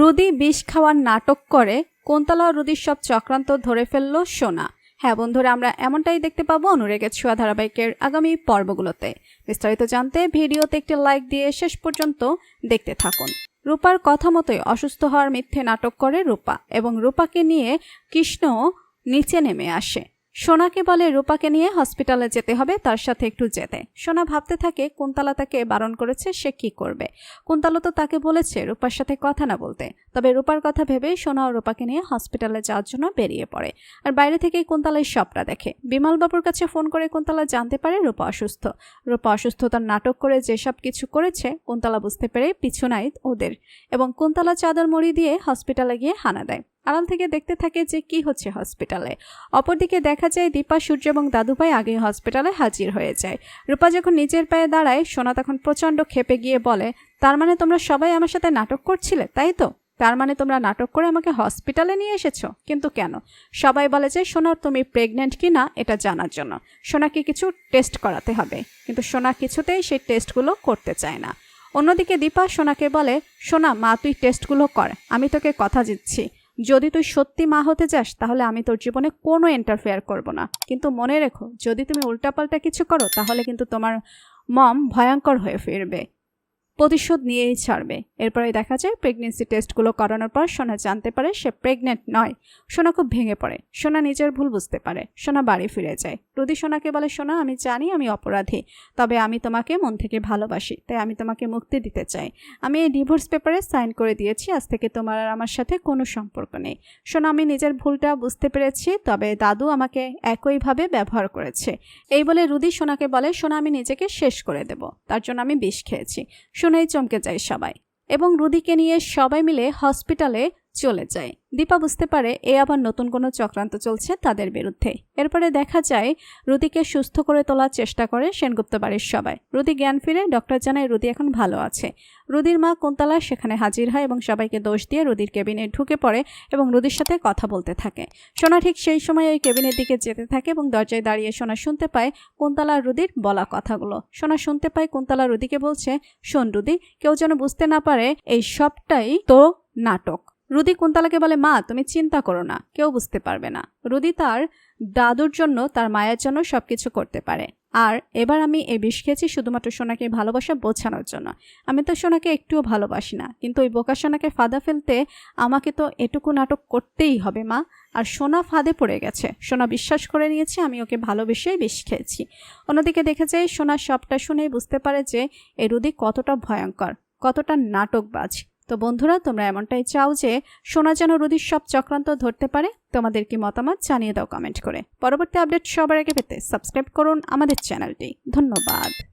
রুদি বিষ খাওয়ার নাটক করে, কোনতলা রুদির সব চক্রান্ত ধরে ফেলল সোনা। হ্যাঁ বন্ধুরা, আমরা এমনটাই দেখতে পাবো অনুরেগের ছোঁয়া ধারাবাহিকের আগামী পর্বগুলোতে। বিস্তারিত জানতে ভিডিওতে একটি লাইক দিয়ে শেষ পর্যন্ত দেখতে থাকুন। রূপার কথা মতোই অসুস্থ হওয়ার মিথ্যে নাটক করে রূপা এবং রূপাকে নিয়ে কৃষ্ণ নিচে নেমে আসে। সোনাকে বলে রূপাকে নিয়ে হসপিটালে যেতে হবে, তার সাথে একটু যেতে। সোনা ভাবতে থাকে, কুন্তলা তাকে বারণ করেছে, সে কি করবে? কুন্তলা তো তাকে বলেছে রূপার সাথে কথা না বলতে। তবে রূপার কথা ভেবে সোনা ও রূপাকে নিয়ে হসপিটালে যাওয়ার জন্য বেরিয়ে পড়ে। আর বাইরে থেকেই কুন্তলাই সবটা দেখে। বিমলবাবুর কাছে ফোন করে কুন্তলা জানতে পারে রূপা অসুস্থ। রূপা অসুস্থতার নাটক করে যেসব কিছু করেছে, কুন্তলা বুঝতে পেরে পিছু নাই ওদের। এবং কুন্তলা চাদর মুড়ি দিয়ে হসপিটালে গিয়ে হানা দেয়। আড়াল থেকে দেখতে থাকে যে কি হচ্ছে হসপিটালে। অপরদিকে দেখা যায় দীপা, সূর্য এবং দাদুভাই আগে হসপিটালে হাজির হয়ে যায়। রূপা যখন নিজের পায়ে দাঁড়ায়, সোনা তখন প্রচণ্ড খেপে গিয়ে বলে, তার মানে তোমরা সবাই আমার সাথে নাটক করছিলে, তাই তো? তার মানে তোমরা নাটক করে আমাকে হসপিটালে নিয়ে এসেছ? কিন্তু কেন? সবাই বলে যে সোনার তুমি প্রেগনেন্ট কি না, এটা জানার জন্য। সোনাকে কিছু টেস্ট করাতে হবে। কিন্তু সোনা কিছুতেই সেই টেস্টগুলো করতে চায় না। অন্যদিকে দীপা সোনাকে বলে, সোনা, মা, তুই টেস্টগুলো কর। আমি তোকে কথা দিচ্ছি। যদি তুই সত্যি মা হতে চাস, তাহলে আমি তোর জীবনে কোনো ইন্টারফেয়ার করব না। কিন্তু মনে রেখো, যদি তুমি উল্টাপাল্টা কিছু করো, তাহলে কিন্তু তোমার মম ভয়ঙ্কর হয়ে ফিরবে। প্রতিশোধ নিয়েই ছাড়বে। এরপরে দেখা যায় প্রেগনেন্সি টেস্টগুলো করানোর পর সোনা জানতে পারে সে প্রেগনেন্ট নয়। সোনা খুব ভেঙে পড়ে। সোনা নিজের ভুল বুঝতে পারে। সোনা বাড়ি ফিরে যায়। রুদি সোনাকে বলে, সোনা, আমি জানি আমি অপরাধী, তবে আমি তোমাকে মন থেকে ভালোবাসি, তাই আমি তোমাকে মুক্তি দিতে চাই। আমি এই ডিভোর্স পেপারে সাইন করে দিয়েছি, আজ থেকে তোমার আর আমার সাথে কোনো সম্পর্ক নেই। সোনা, আমি নিজের ভুলটা বুঝতে পেরেছি, তবে দাদু আমাকে একইভাবে ব্যবহার করেছে। এই বলে রুদি সোনাকে বলে, সোনা, আমি নিজেকে শেষ করে দেব। তার জন্য আমি বিষ খেয়েছি। শুনেই চমকে যায় সবাই। এবং রুদিকে নিয়ে সবাই মিলে হসপিটালে চলে যায়। দীপা বুঝতে পারে এ আবার নতুন কোনো চক্রান্ত চলছে তাদের বিরুদ্ধে। এরপরে দেখা যায়, রুদিকে সুস্থ করে তোলার চেষ্টা করে সেনগুপ্ত বাড়ির সবাই। রুদি জ্ঞান ফিরে, ডক্টর জানায় রুদি এখন ভালো আছে। রুদির মা কুন্তলা সেখানে হাজির হয় এবং সবাইকে দোষ দিয়ে রুদির কেবিনে ঢুকে পড়ে এবং রুদির সাথে কথা বলতে থাকে। সোনা ঠিক সেই সময় ওই কেবিনের দিকে যেতে থাকে এবং দরজায় দাঁড়িয়ে সোনা শুনতে পায় কুন্তলা রুদির বলা কথাগুলো। সোনা শুনতে পায় কুন্তলা রুদিকে বলছে, শোন রুদি, কেউ যেন বুঝতে না পারে, এই সবটাই তো নাটক। রুদি কুন্তলাকে বলে, মা, তুমি চিন্তা করো না, কেউ বুঝতে পারবে না। রুদি তার দাদুর জন্য, তার মায়ের জন্য সবকিছু করতে পারে। আর এবার আমি এই বিষ খেয়েছি শুধুমাত্র সোনাকে ভালোবাসা বোঝানোর জন্য। আমি তো সোনাকে একটুও ভালোবাসি না, কিন্তু ওই বোকা সোনাকে ফাঁদা ফেলতে আমাকে তো এটুকু নাটক করতেই হবে, মা। আর সোনা ফাঁদে পড়ে গেছে। সোনা বিশ্বাস করে নিয়েছে, আমি ওকে ভালোবেসেই বিষ খেয়েছি। অন্যদিকে দেখে যায় সোনা সবটা শুনেই বুঝতে পারে যে, এ রুদি কতটা ভয়ঙ্কর, কতটা নাটকবাজ। তো বন্ধুরা, তোমরা এমনটাই চাও যে সোনা যেন রুদির সব চক্রান্ত ধরতে পারে? তোমাদের কি মতামত জানিয়ে দাও কমেন্ট করে। পরবর্তী আপডেট সবার আগে পেতে সাবস্ক্রাইব করুন আমাদের চ্যানেলটি। ধন্যবাদ।